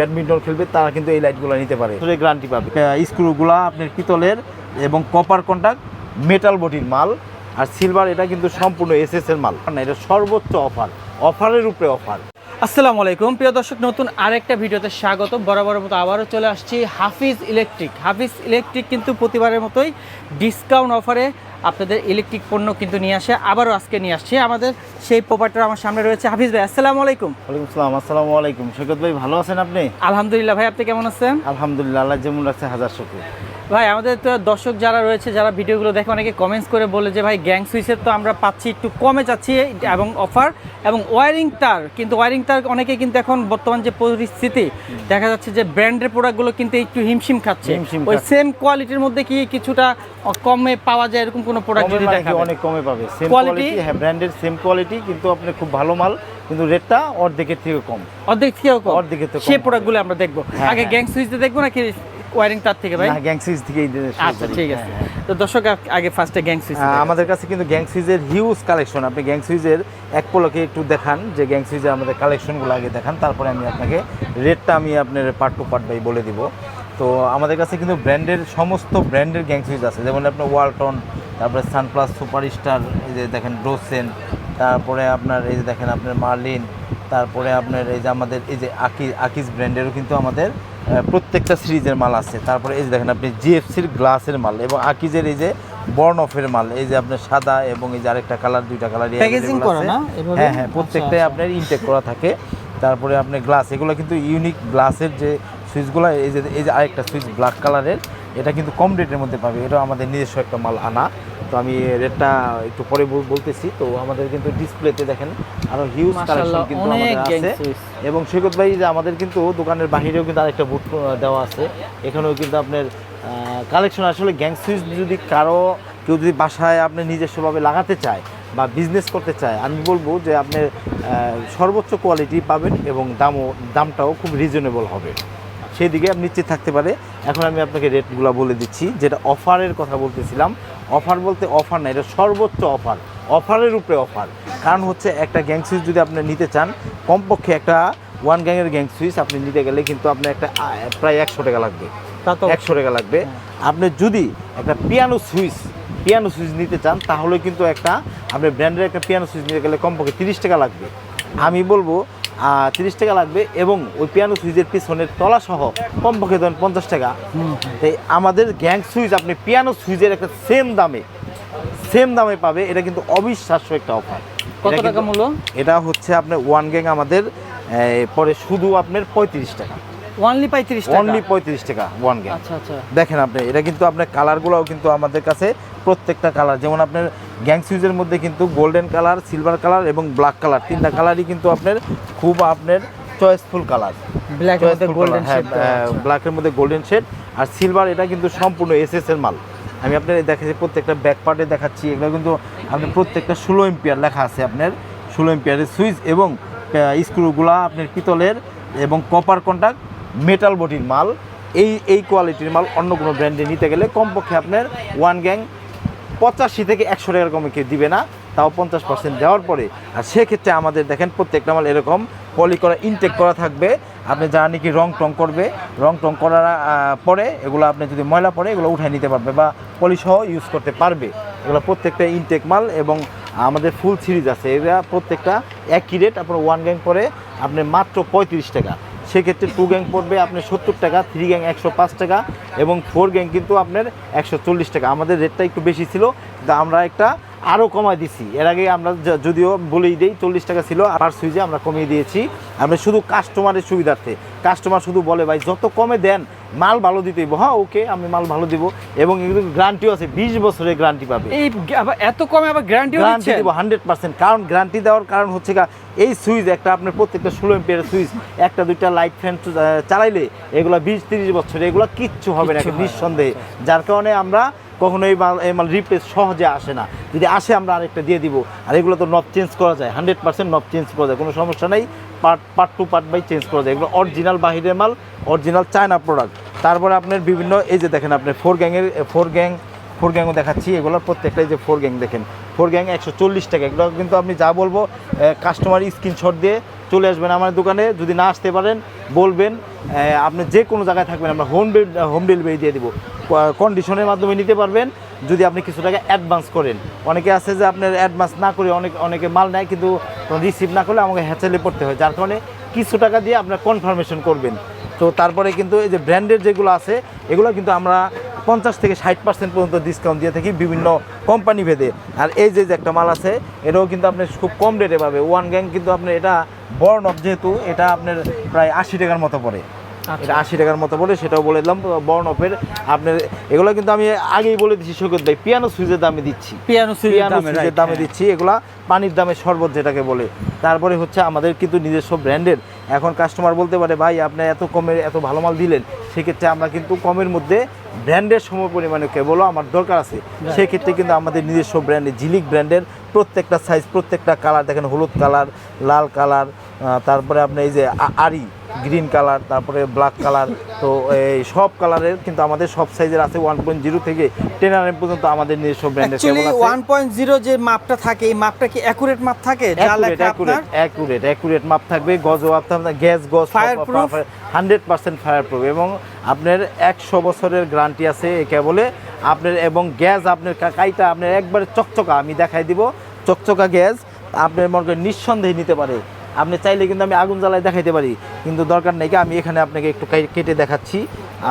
Badminton খেলবে, তারা কিন্তু এই লাইটগুলো নিতে পারে। গ্যারান্টি পাবে। স্ক্রুগুলা আপনার পিতলের এবং কপার কন্টাক্ট মেটাল বডির মাল, আর সিলভার এটা কিন্তু সম্পূর্ণ এসএস এর মাল। না, এটা সর্বোচ্চ অফার অফারের উপরে অফার আসসালামু আলাইকুম। প্রিয় দর্শক নতুন আরেকটা ভিডিওতে স্বাগত বরাবর মতো আবারও চলে আসছি হাফিজ ইলেকট্রিক। হাফিজ ইলেকট্রিক কিন্তু প্রতিবারের মতোই ডিসকাউন্ট অফারে আপনাদের ইলেকট্রিক পণ্য কিন্তু নিয়ে আসে। আবারও আজকে নিয়ে আসছে আমাদের সেই প্রোপারটা আমার সামনে রয়েছে। হাফিজ ভাই আসসালামু আলাইকুম। ওয়ালাইকুম আসসালাম আসসালামু আলাইকুম। সৈকত ভাই ভালো আছেন আপনি? আলহামদুলিল্লাহ ভাই আপনি কেমন আছেন? আলহামদুলিল্লাহ আল্লাহ যেমন রাখছে হাজার শুকুর। ভাই আমাদের তো দর্শক যারা রয়েছে যারা ভিডিওগুলো দেখে অনেকে কমেন্টস করে বলে যে ভাই গ্যাং সুইচের তো আমরা পাচ্ছি একটু কমে যাচ্ছি এবং অফার এবং ওয়ারিং তার। কিন্তু ওয়ারিং তার অনেকে কিন্তু এখন বর্তমান যে পরিস্থিতি দেখা যাচ্ছে যে ব্র্যান্ডের প্রোডাক্টগুলো কিন্তু একটু হিমশিম খাচ্ছে। ওই সেম কোয়ালিটির মধ্যে কি কিছুটা কমে পাওয়া যায় এরকম কোনো প্রোডাক্ট যদি মানে দেখাবেন? অনেক কমে পাবে। সেম কোয়ালিটি হ্যাঁ ব্র্যান্ডের সেম কোয়ালিটি কিন্তু আপনি খুব ভালো মাল কিন্তু রেটটা অর্ধেকের থেকে কম। অর্ধেক থেকেও কম। অর্ধেকের থেকে সেই প্রোডাক্টগুলো আমরা দেখব। হ্যাঁ, আগে। গ্যাং সুইচতে দেখব নাকি ওয়ারিং তার থেকে ভাই? গ্যাং সিরিজ থেকেই আচ্ছা ঠিক হ্যাঁ, আছে। হ্যাঁ। তো দর্শক আগে ফার্স্টে গ্যাং সুইচ আমাদের কাছে কিন্তু গ্যাং সুইজের হিউজ কালেকশন আপনি গ্যাং এক পলকে একটু দেখান যে গ্যাং আমাদের কালেকশনগুলো আগে দেখান তারপরে আমি আপনাকে রেটটা আমি আপনার পার্ট টু পার্ট বাই বলে দিব। তো আমাদের কাছে কিন্তু ব্র্যান্ডের সমস্ত ব্র্যান্ডের গ্যাং আছে। যেমন আপনার ওয়ালটন তারপরে সানপ্লাস সুপার স্টার এই যে দেখেন ডোসেন তারপরে আপনার এই যে দেখেন আপনার মার্লিন তারপরে আপনার এই যে আমাদের এই যে আকি আকিস ব্র্যান্ডেরও কিন্তু আমাদের প্রত্যেকটা সিরিজের মাল আছে তারপরে এই যে দেখেন আপনি জিএফসির গ্লাসের মাল এবং আকিজের এই যে বর্ণ অফের মাল এই যে আপনার সাদা এবং এই যে আরেকটা কালার দুইটা কালার প্যাকেজিং করা না? হ্যাঁ হ্যাঁ আচ্ছা, প্রত্যেকটাই আচ্ছা। আপনার ইনটেক করা থাকে তারপরে আপনার গ্লাস এগুলো কিন্তু ইউনিক গ্লাসের যে সুইচগুলো এই যে এই যে আরেকটা সুইচ ব্ল্যাক কালারের এটা কিন্তু কম রেটের মধ্যে পাবে। এটা আমাদের নিজস্ব একটা মাল আনা। তো আমি রেটটা একটু পরে বল- বলতেছি। তো আমাদের কিন্তু ডিসপ্লেতে দেখেন আরও হিউজ কালেকশন কিন্তু আমাদের আছে। এবং সৈকত ভাই যে আমাদের কিন্তু দোকানের বাহিরেও কিন্তু আরেকটা বুট দেওয়া আছে। এখানেও কিন্তু আপনার কালেকশন আসলে গ্যাং সুইচ যদি কারও কেউ যদি বাসায় আপনি নিজস্বভাবে লাগাতে চায় বা বিজনেস করতে চায় আমি বলব যে আপনি সর্বোচ্চ কোয়ালিটি পাবেন এবং দামও দামটাও খুব রিজনেবল হবে। সেই দিকে আপনি নিশ্চিত থাকতে পারে। এখন আমি আপনাকে রেটগুলো বলে দিচ্ছি যেটা অফারের কথা বলতেছিলাম। অফার বলতে অফার না এটা সর্বোচ্চ অফার। অফারের উপরে অফার। কারণ হচ্ছে একটা গ্যাং সুইচ যদি আপনি নিতে চান কমপক্ষে একটা ওয়ান গ্যাংয়ের গ্যাং সুইচ আপনি নিতে গেলে কিন্তু আপনার একটা প্রায় একশো টাকা লাগবে। তা তো একশো টাকা লাগবে। আপনি যদি একটা পিয়ানো সুইচ পিয়ানো সুইচ নিতে চান তাহলে কিন্তু একটা আপনি ব্র্যান্ডের একটা পিয়ানো সুইচ নিতে গেলে কমপক্ষে তিরিশ টাকা লাগবে। আমি বলব তিরিশ টাকা লাগবে এবং ওই পিয়ানো সুইচের পিছনের তলা সহ কমপক্ষে ধরেন পঞ্চাশ টাকা। তাই আমাদের গ্যাং সুইচ আপনি পিয়ানো সুইচের একটা সেম দামে সেম দামে পাবে এটা কিন্তু অবিশ্বাস্য একটা অফার কত টাকা মূল্য? এটা হচ্ছে আপনার ওয়ান গ্যাং আমাদের পরে শুধু আপনার পঁয়ত্রিশ টাকা। ওয়ানলি পঁয়ত্রিশ টাকা। অনলি পঁয়ত্রিশ টাকা ওয়ান গ্যাং আচ্ছা আচ্ছা। দেখেন আপনি এটা কিন্তু আপনার কালারগুলোও কিন্তু আমাদের কাছে প্রত্যেকটা কালার যেমন আপনার গ্যাং সুইজের মধ্যে কিন্তু গোল্ডেন কালার সিলভার কালার এবং ব্ল্যাক কালার তিনটা কালারই কিন্তু আপনার খুব আপনার চয়েসফুল কালার ব্ল্যাক মধ্যে গোল্ডেন হ্যাঁ শেড ব্ল্যাকের মধ্যে গোল্ডেন শেড আর সিলভার এটা কিন্তু সম্পূর্ণ এসএস এর মাল। আমি আপনার দেখাচ্ছি প্রত্যেকটা ব্যাক পার্টে দেখাচ্ছি। এগুলো কিন্তু আপনার প্রত্যেকটা ষোলো এম্পিয়ার লেখা আছে আপনার। ষোলো এম্পিয়ারের সুইচ এবং স্ক্রুগুলা আপনার পিতলের এবং কপার কন্টাক্ট মেটাল বডির মাল, এই এই কোয়ালিটির মাল অন্য কোনো ব্র্যান্ডে নিতে গেলে কমপক্ষে আপনার ওয়ান গ্যাং পঁচাশি থেকে একশো টাকার কমে কেউ দিবে না, তাও পঞ্চাশ পার্সেন্ট দেওয়ার পরে। আর সেক্ষেত্রে আমাদের দেখেন প্রত্যেকটা মাল এরকম পলি করা ইনটেক করা থাকবে। আপনি যা নাকি রং টং করবে, রং টং করার পরে এগুলো আপনি যদি ময়লা পড়ে এগুলো উঠায় নিতে পারবে বা পলি সহ ইউজ করতে পারবে। এগুলো প্রত্যেকটা ইনটেক মাল এবং আমাদের ফুল সিরিজ আছে। এরা প্রত্যেকটা একই রেট আপনার ওয়ান গ্যাং পরে আপনি মাত্র পঁয়ত্রিশ টাকা। সেক্ষেত্রে টু গ্যাং পড়বে আপনার সত্তর টাকা থ্রি গ্যাং একশো পাঁচ টাকা এবং ফোর গ্যাং কিন্তু আপনার একশো চল্লিশ টাকা। আমাদের রেটটা একটু বেশি ছিল আমরা একটা আরও কমায় দিছি। এর আগে আমরা যদিও বলেই দিই চল্লিশ টাকা ছিল, আর সুইজে আমরা কমিয়ে দিয়েছি। আমরা শুধু কাস্টমারের সুবিধার্থে। কাস্টমার শুধু বলে, ভাই, যত কমে দেন মাল ভালো দিতেই হ্যাঁ ওকে আমি মাল ভালো দিব। এবং এগুলো গ্যারান্টিও আছে বিশ বছরের গ্যারান্টি পাবে। এই এত কমে আবার গ্যারান্টি দিচ্ছেন? দিব হান্ড্রেড পার্সেন্ট কারণ গ্যারান্টি দেওয়ার কারণ হচ্ছে গা এই সুইচ একটা আপনার প্রত্যেকটা ষোলো এম্পিয়ারের সুইচ একটা দুইটা লাইট ফ্যান চালাইলে এগুলো বিশ তিরিশ বছর এগুলো কিচ্ছু হবে না, নিঃসন্দেহে। যার কারণে আমরা কখনো এই মাল এই মাল রিপ্লেস সহজে আসে না। যদি আসে আমরা আরেকটা দিয়ে দিব। আর এগুলো তো নব চেঞ্জ করা যায় হান্ড্রেড পার্সেন্ট নব চেঞ্জ করা যায় কোনো সমস্যা নেই। Part part to part by change করা যায় এগুলো অরিজিনাল বাহিরের মাল অরিজিনাল চায়না প্রোডাক্ট তারপরে আপনার বিভিন্ন, এই যে দেখেন আপনার ফোর গ্যাংয়ের ফোর গ্যাং ফোর গ্যাংও দেখাচ্ছি। এগুলোর প্রত্যেকটাই যে ফোর গ্যাং দেখেন। ফোর গ্যাং একশো চল্লিশ টাকা। এগুলো কিন্তু আপনি যা বলব কাস্টমার স্ক্রিনশট দিয়ে চলে আসবেন আমার দোকানে। যদি না আসতে পারেন, বলবেন আপনি যে কোনো জায়গায় থাকবেন, আমরা হোম হোম ডেলিভারি দিয়ে দিব। কন্ডিশনের মাধ্যমে নিতে পারবেন। যদি আপনি কিছু টাকা অ্যাডভান্স করেন। অনেকে আছে যে আপনার অ্যাডভান্স না করে অনেক অনেকে মাল নেয়, কিন্তু রিসিভ না করলে আমাকে হ্যাচেলে পড়তে হয়। যার কারণে কিছু টাকা দিয়ে আপনার কনফার্মেশন করবেন। তো তারপরে কিন্তু এই যে ব্র্যান্ডের যেগুলো আছে, এগুলো কিন্তু আমরা পঞ্চাশ থেকে ষাট পার্সেন্ট পর্যন্ত ডিসকাউন্ট দিয়ে থাকি বিভিন্ন কোম্পানি ভেদে। আর এই যে যে একটা মাল আছে, এটাও কিন্তু আপনি খুব কম রেটে পাবে। ওয়ান গ্যাং কিন্তু আপনার এটা বর্ণ যেহেতু, এটা আপনার প্রায় আশি টাকার মতো পড়ে। এটা আশি টাকার মতো বলে সেটাও বলে দিলাম বর্ন অফের আপনার এগুলো কিন্তু আমি আগেই বলে দিচ্ছি সৈকত ভাই পিয়ানো সুইচের দামে দিচ্ছি। পিয়ানো পিয়ানো দামে দামে হ্যাঁ। দিচ্ছি এগুলা পানির দামে শরবত যেটাকে বলে। তারপরে হচ্ছে আমাদের কিন্তু নিজস্ব ব্র্যান্ডের। এখন কাস্টমার বলতে পারে ভাই আপনি এত কমের এত ভালো মাল দিলেন সেক্ষেত্রে আমরা কিন্তু কমের মধ্যে ব্র্যান্ডের সম পরিমাণে কেবলও আমার দরকার আছে। সেক্ষেত্রে কিন্তু আমাদের নিজস্ব ব্র্যান্ডের ঝিলিক ব্র্যান্ডের প্রত্যেকটা সাইজ প্রত্যেকটা কালার দেখেন হলুদ কালার লাল কালার তারপরে আপনি এই যে আ- আরি গ্রিন কালার তারপরে ব্ল্যাক কালার তো এই সব কালারের কিন্তু আমাদের সব সাইজের আছে ওয়ান পয়েন্ট জিরো থেকে টেন আর পর্যন্ত আমাদের নিজস্ব ব্র্যান্ডের আছে। ওয়ান পয়েন্ট জিরো যে মাপটা থাকে এই মাপটা কি অ্যাকুরেট মাপ থাকে? অ্যাকুরেট অ্যাকুরেট মাপ থাকবে গজ থাকবে গ্যাস গজ? হান্ড্রেড পার্সেন্ট ফায়ার প্রুফ এবং আপনার একশো বছরের গ্যারান্টি আছে এই কেবলে আপনার এবং গ্যাস আপনার কা- কাইটা আপনার একবারে চকচকা আমি দেখাই দিব চকচকা গ্যাস আপনার মনে করেন নিঃসন্দেহে নিতে পারে। আপনি চাইলে কিন্তু আমি আগুন জ্বালায় দেখাইতে পারি। কিন্তু দরকার নেই কি আমি এখানে আপনাকে একটু কেটে দেখাচ্ছি।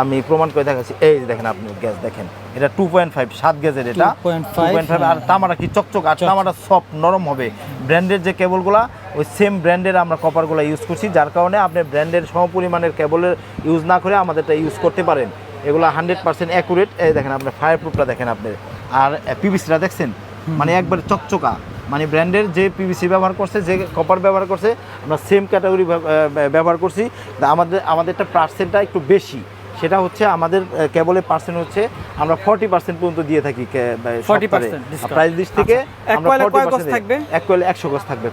আমি প্রমাণ করে দেখাচ্ছি। এই দেখেন আপনি গ্যাস দেখেন। এটা টু পয়েন্ট ফাইভ সাত গ্যাসের এটা। 2.5 2.5 আর তামাটা কি চকচক আর তামাটা সফট নরম হবে। ব্র্যান্ডের যে কেবলগুলা ওই সেম ব্র্যান্ডের আমরা কপারগুলো ইউজ করছি যার কারণে আপনি ব্র্যান্ডের সমপরিমাণের কেবলের ইউজ না করে আমাদেরটা ইউজ করতে পারেন। এগুলো হান্ড্রেড পার্সেন্ট অ্যাকুরেট এই দেখেন আপনার ফায়ার প্রুফটা দেখেন আপনি। আর পিভিসিটা দেখছেন? মানে একবার চকচকা। মানে ব্র্যান্ডের যে পিভিসি ব্যবহার করছে যে কপার ব্যবহার করছে আমরা সেম ক্যাটাগরি ব্যবহার করছি। আমাদের আমাদেরটা পার্সেন্টটা একটু বেশি। সেটা হচ্ছে আমাদের কেবলের পার্সেন্ট হচ্ছে আমরা ফর্টি পার্সেন্ট পর্যন্ত দিয়ে থাকি 40% প্রাইস লিস্ট থেকে আচ্ছা, এক আমরা কয়েলে 40% কয় গজ থাকবে? এক কয়েলে একশো গজ থাকবে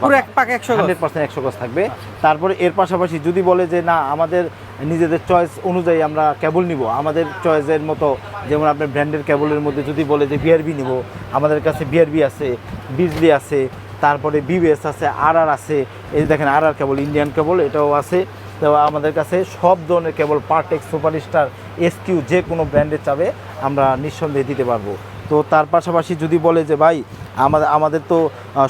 হান্ড্রেড পার্সেন্ট একশো গজ থাকবে। তারপরে এর পাশাপাশি যদি বলে যে না আমাদের নিজেদের চয়েস অনুযায়ী আমরা কেবল নিব। আমাদের চয়েসের মতো, যেমন আপনার ব্র্যান্ডের কেবলের মধ্যে যদি বলে যে বিআরবি নিব, আমাদের কাছে বিআরবি আছে বিজলি আছে, তারপরে বিবিএস আছে আর আর আছে, এই যে দেখেন আর আর কেবল ইন্ডিয়ান কেবল এটাও আছে। তো আমাদের কাছে সব ধরনের কেবল পার্টেক সুপারস্টার এসকিউ যে কোনো ব্র্যান্ডের চাবে আমরা নিঃসন্দেহে দিতে পারব। তো তার পাশাপাশি যদি বলে যে, ভাই আমাদের আমাদের তো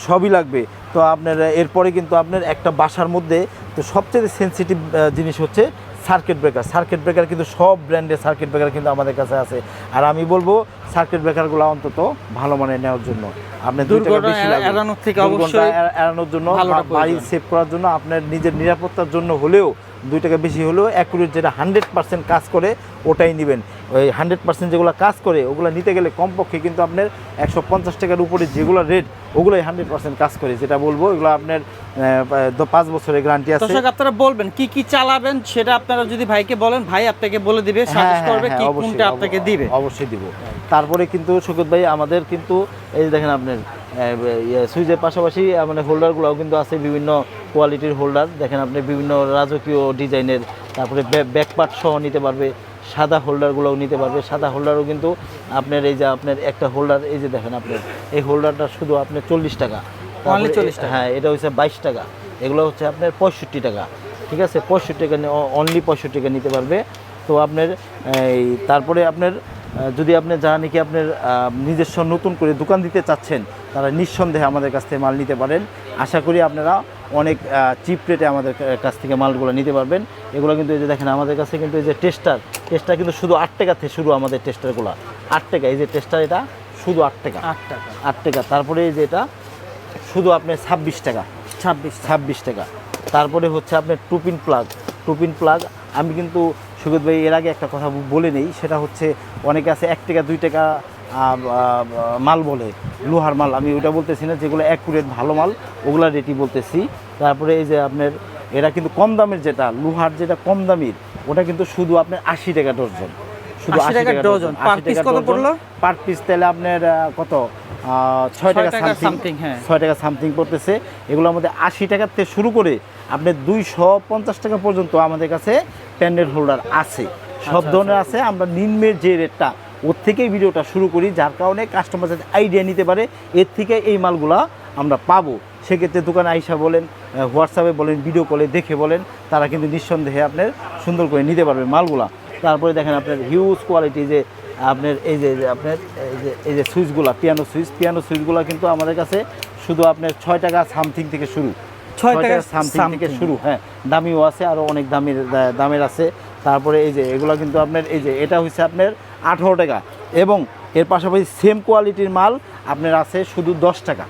সবই লাগবে। তো আপনার, এরপরে কিন্তু আপনার একটা বাসার মধ্যে, তো সবচেয়ে সেনসিটিভ জিনিস হচ্ছে সার্কিট ব্রেকার সার্কিট ব্রেকার কিন্তু সব ব্র্যান্ডের সার্কিট ব্রেকার কিন্তু আমাদের কাছে আছে। আর আমি বলব সার্কিট ব্রেকারগুলো অন্তত ভালো মানের নেওয়ার জন্য। আপনি এড়ানোর থেকে অবশ্যই এড়ানোর জন্য বাড়ি সেভ করার জন্য আপনার নিজের নিরাপত্তার জন্য হলেও দুই টাকা বেশি হলেও অ্যাকুরেট যেটা হান্ড্রেড পার্সেন্ট কাজ করে ওটাই নেবেন। ওই হান্ড্রেড পার্সেন্ট যেগুলো কাজ করে ওগুলো নিতে গেলে কমপক্ষে কিন্তু আপনার একশো পঞ্চাশ টাকার উপরে যেগুলো রেট ওগুলোই হান্ড্রেড পার্সেন্ট কাজ করে। যেটা বলব এগুলো আপনার পাঁচ বছরের গ্যারান্টি আছে। দর্শক আপনারা বলবেন কি কি চালাবেন সেটা আপনারা যদি ভাইকে বলেন ভাই আপনাকে বলে দিবে হ্যাঁ, সাজেস্ট হ্যাঁ, করবে হ্যাঁ, কি অবশ্যই, কোনটা আপনাকে দিবে। অবশ্যই দিব। তারপরে কিন্তু সুকত ভাই আমাদের কিন্তু এই যে দেখেন আপনার সুইচের পাশাপাশি মানে হোল্ডারগুলোও কিন্তু আছে বিভিন্ন কোয়ালিটির হোল্ডার। দেখেন আপনি বিভিন্ন রাজকীয় ডিজাইনের তারপরে ব্যাকপার্ট সহ নিতে পারবে। সাদা হোল্ডারগুলোও নিতে পারবে। সাদা হোল্ডারও কিন্তু আপনার এই যে আপনার একটা হোল্ডার এই যে দেখেন আপনার এই হোল্ডারটা শুধু আপনার চল্লিশ টাকা। 40 টাকা? হ্যাঁ এটা হচ্ছে বাইশ টাকা। এগুলো হচ্ছে আপনার পঁয়ষট্টি টাকা। ঠিক আছে? পঁয়ষট্টি টাকা অনলি পঁয়ষট্টি টাকা নিতে পারবে। তো আপনার এই তারপরে আপনার যদি আপনি যা নাকি আপনার নিজস্ব নতুন করে দোকান দিতে চাচ্ছেন তারা নিঃসন্দেহে আমাদের কাছ থেকে মাল নিতে পারেন। আশা করি আপনারা অনেক চিপ রেটে আমাদের কাছ থেকে মালগুলো নিতে পারবেন। এগুলো কিন্তু এই যে দেখেন আমাদের কাছে কিন্তু এই যে টেস্টার টেস্টার কিন্তু শুধু আট টাকা থেকে শুরু আমাদের টেস্টারগুলো আট টাকা এই যে টেস্টার এটা শুধু আট টাকা। আট টাকা। আট টাকা তারপরে এই যে এটা শুধু আপনার ছাব্বিশ টাকা। ছাব্বিশ ছাব্বিশ টাকা। তারপরে হচ্ছে আপনার টুপিন প্লাগ। টুপিন প্লাগ আমি কিন্তু সুগত ভাই এর আগে একটা কথা বলে নেই সেটা হচ্ছে অনেকে আছে এক টাকা দুই টাকা মাল বলে লোহার মাল আমি ওইটা বলতেছি না যেগুলো অ্যাকুরেট ভালো মাল ওগুলা রেটই বলতেছি। তারপরে এই যে আপনার এরা কিন্তু কম দামের যেটা লোহার যেটা কম দামের ওটা কিন্তু শুধু আপনার আশি টাকা ডজন। 80 টাকা ডজন। Per piece কত পড়ল? পার পিস তাহলে আপনার কত? ছয় টাকা সামথিং হ্যাঁ। ছয় টাকা সামথিং পড়তেছে। এগুলোর মধ্যে আশি টাকার থেকে শুরু করে আপনি দুইশো পঞ্চাশ টাকা পর্যন্ত আমাদের কাছে প্যান্ডেল হোল্ডার আছে। সব আচ্ছা, ধরনের আছে আমরা নিম্নের যে রেটটা ওর থেকেই ভিডিওটা শুরু করি যার কারণে কাস্টমার যাতে আইডিয়া নিতে পারে এর থেকে এই মালগুলা আমরা পাবো। সেক্ষেত্রে দোকানে আইসা বলেন হোয়াটসঅ্যাপে বলেন ভিডিও কলে দেখে বলেন তারা কিন্তু নিঃসন্দেহে আপনার সুন্দর করে নিতে পারবে মালগুলা। তারপরে দেখেন আপনার হিউজ কোয়ালিটি যে আপনার এই যে আপনার এই যে এই যে সুইচগুলো পিয়ানো সুইচ পিয়ানো সুইচগুলো কিন্তু আমাদের কাছে শুধু আপনার ছয় টাকা সামথিং থেকে শুরু। ছয় টাকা সামথিং থেকে শুরু হ্যাঁ। দামিও আছে আরও অনেক দামের দামের আছে। তারপরে এই যে এগুলো কিন্তু আপনার এই যে এটা হচ্ছে আপনার আঠারো টাকা। এবং এর পাশাপাশি সেম কোয়ালিটির মাল আপনার আছে শুধু দশ টাকা।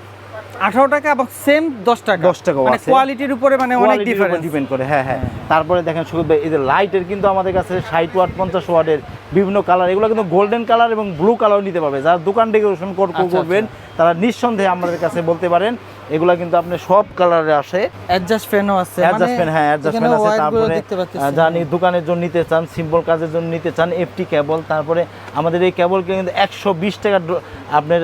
আঠারো টাকা এবং সেম দশ টাকা। দশ টাকা মানে কোয়ালিটির উপরে মানে অনেক ডিফারেন্স ডিপেন্ড করে হ্যাঁ হ্যাঁ। তারপরে দেখেন শুধু এই যে লাইটের কিন্তু আমাদের কাছে ষাট ওয়াট পঞ্চাশ ওয়াটের বিভিন্ন কালার এগুলো কিন্তু গোল্ডেন কালার এবং ব্লু কালার নিতে পারবে। যারা দোকান ডেকোরেশন আচ্ছা, করবেন তারা নিঃসন্দেহে আমাদের কাছে বলতে পারেন এগুলো কিন্তু আপনি সব কালারে আসে। অ্যাডজাস্ট ফ্যানও আছে অ্যাডজাস্টমেন্ট হ্যাঁ অ্যাডজাস্টমেন্ট আছে। তারপরে দেখতে পাচ্ছি। আহ, যারা নি- দোকানের জন্য নিতে চান সিম্পল কাজের জন্য নিতে চান এফটি কেবল তারপরে আমাদের এই কেবলকে কিন্তু একশো বিশ টাকা আপনার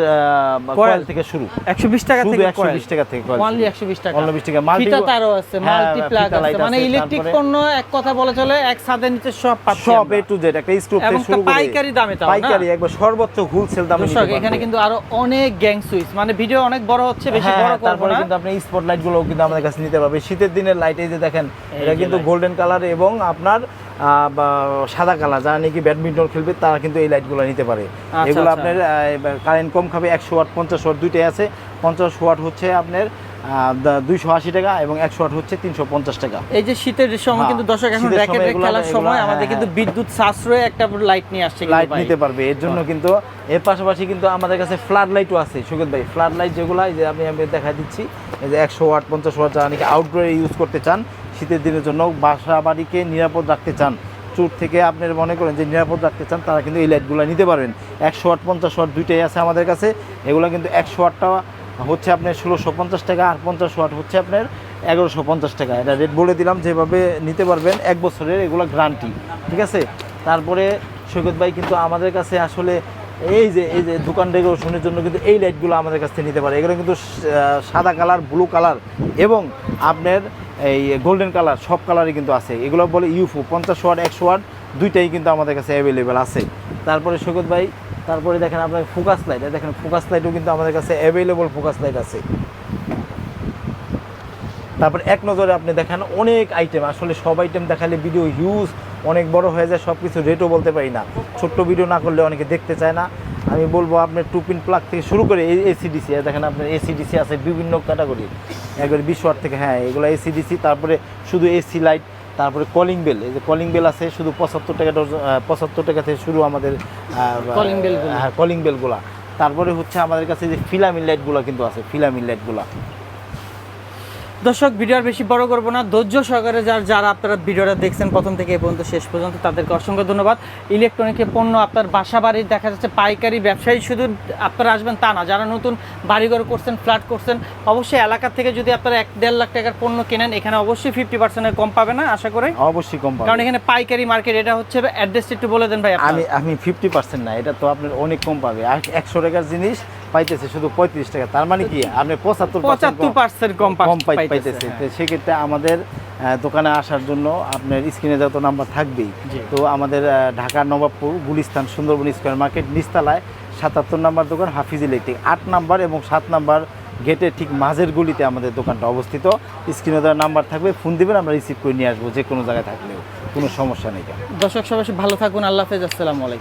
কয়েল থেকে শুরু। একশো বিশ টাকা থেকে একশো বিশ টাকা থেকে অনলি একশো বিশ টাকা। 120 টাকা। Multi- ফিতা তারও আছে হ্যাঁ, মাল্টি প্লাগ আছে। মানে ইলেকট্রিক পণ্য এক কথা বলে চলে এক ছাদের নিচে সব পাচ্ছি সব এ টু জেড একটা স্ক্রু থেকে শুরু করে পাইকারি দামে তাও পাইকারি একবার সর্বোচ্চ হোলসেল দামে এখানে কিন্তু আরও অনেক গ্যাং সুইচ মানে ভিডিও অনেক বড় হচ্ছে বেশি হ্যাঁ, বড় তারপরে কিন্তু আপনি স্পট লাইটগুলো কিন্তু আমাদের কাছে নিতে পারবে। শীতের দিনের লাইট এই যে দেখেন এটা কিন্তু গোল্ডেন কালার এবং আপনার সাদা কালার যারা নাকি ব্যাডমিন্টন খেলবে তারা কিন্তু এই লাইটগুলো নিতে পারে। আচ্ছা, এগুলো আচ্ছা। আপনার কারেন্ট কম খাবে একশো ওয়াট পঞ্চাশ ওয়াট দুইটাই আছে। পঞ্চাশ ওয়াট হচ্ছে আপনার দুইশো আশি টাকা এবং একশো ওয়াট হচ্ছে তিনশো পঞ্চাশ টাকা। এই যে শীতের সময় হ্যাঁ, কিন্তু দর্শক এখন র্যাকেট খেলার সময় হ্যাঁ, আমাদের কিন্তু হ্যাঁ। বিদ্যুৎ সাশ্রয়ে একটা লাইট নিয়ে আসছে লাইট নিতে পারবে। এর জন্য কিন্তু এর পাশাপাশি কিন্তু আমাদের কাছে ফ্লাড লাইটও আছে সুগত ভাই। ফ্লাড লাইট যেগুলো যে আমি আমি দেখা দিচ্ছি এই যে একশো ওয়াট পঞ্চাশ ওয়াট যারা নাকি আউটডোরে ইউজ করতে চান শীতের দিনের জন্য বাসা বাড়িকে নিরাপদ রাখতে চান চোর থেকে আপনি মনে করেন যে নিরাপদ রাখতে চান তারা কিন্তু এই লাইটগুলো নিতে পারবেন। একশো ওয়াট পঞ্চাশ ওয়াট দুইটাই আছে আমাদের কাছে। এগুলো কিন্তু একশো ওয়াটটা হচ্ছে আপনার ষোলোশো পঞ্চাশ টাকা আর পঞ্চাশ ওয়াট হচ্ছে আপনার এগারোশো পঞ্চাশ টাকা। এটা রেট বলে দিলাম, যেভাবে নিতে পারবেন, এক বছরের এগুলো গ্যারান্টি ঠিক আছে? তারপরে সৈকত ভাই কিন্তু আমাদের কাছে আসলে এই যে এই যে দোকান ডেকোরেশনের জন্য কিন্তু এই লাইটগুলো আমাদের কাছ থেকে নিতে পারে। এগুলো কিন্তু সাদা কালার ব্লু কালার এবং আপনার এই গোল্ডেন কালার সব কালারই কিন্তু আছে। এগুলো বলে ইউফো পঞ্চাশ ওয়াট, একশো ওয়াট, দুইটাই কিন্তু আমাদের কাছে অ্যাভেলেবেল আছে। তারপরে সৈকত ভাই তারপরে দেখেন আপনার ফোকাস লাইট দেখেন ফোকাস লাইটও কিন্তু আমাদের কাছে অ্যাভেলেবল ফোকাস লাইট আছে। তারপর এক নজরে আপনি দেখেন অনেক আইটেম আসলে সব আইটেম দেখালে ভিডিও হিউজ অনেক বড় হয়ে যায় সব কিছু রেটও বলতে পারি না। ছোট্ট ভিডিও না করলে অনেকে দেখতে চায় না। আমি বলব আপনার টু পিন প্লাগ থেকে শুরু করে এসিডিসি দেখেন আপনার এসিডিসি আছে বিভিন্ন ক্যাটাগরি একবারে বিশ ওয়াট থেকে হ্যাঁ এগুলো এসিডিসি তারপরে শুধু এসি লাইট তারপরে কলিং বেল এই যে কলিং বেল আছে শুধু পঁচাত্তর টাকা ডজন পঁচাত্তর টাকা থেকে শুরু আমাদের কলিং বেল। হ্যাঁ কলিং বেলগুলা তারপরে হচ্ছে আমাদের কাছে যে ফিলামিন লাইটগুলো কিন্তু আছে ফিলামিন লাইটগুলা দর্শক ভিডিও আর বেশি বড় করব না। ধৈর্য সহকারে যার যারা আপনারা ভিডিওটা দেখছেন প্রথম থেকে এ পর্যন্ত শেষ পর্যন্ত তাদেরকে অসংখ্য ধন্যবাদ। ইলেকট্রনিকের পণ্য আপনার বাসা বাড়ির দেখা যাচ্ছে পাইকারি ব্যবসায়ী শুধু আপনারা আসবেন তা না যারা নতুন বাড়িঘর করছেন ফ্ল্যাট করছেন অবশ্যই এলাকা থেকে যদি আপনারা এক দেড় লাখ টাকার পণ্য কেনেন এখানে অবশ্যই ফিফটি পার্সেন্টের কম পাবে না আশা করে? অবশ্যই কম পাবেন। কারণ এখানে পাইকারি মার্কেট এটা হচ্ছে অ্যাড্রেস একটু বলে দেন ভাই আমি আমি ফিফটি পার্সেন্ট না এটা তো আপনার অনেক কম পাবে। একশো টাকার জিনিস পাইতেছে শুধু পঁয়ত্রিশ টাকা। তার মানে কি? আপনি পঁচাত্তর পঁচাত্তর পার্সেন্ট কম কম পাইতেছে, হ্যাঁ। তো সেক্ষেত্রে আমাদের দোকানে আসার জন্য আপনার স্ক্রিনে যত নাম্বার থাকবেই তো আমাদের ঢাকা নবাবপুর গুলিস্তান সুন্দরবন স্কোয়ার মার্কেট নিস্তালায় সাতাত্তর নাম্বার দোকান হাফিজ ইলেকট্রিক। আট নাম্বার এবং সাত নাম্বার গেটের ঠিক মাঝের গুলিতে আমাদের দোকানটা অবস্থিত। স্ক্রিনে দেওয়ার নাম্বার থাকবে ফোন দিবেন আমরা রিসিভ করে নিয়ে আসব যে কোনো জায়গায় থাকলেও। কোনো সমস্যা নেই। দর্শক সবাই ভালো থাকুন আল্লাহ হাফেজ আসসালামু আলাইকুম।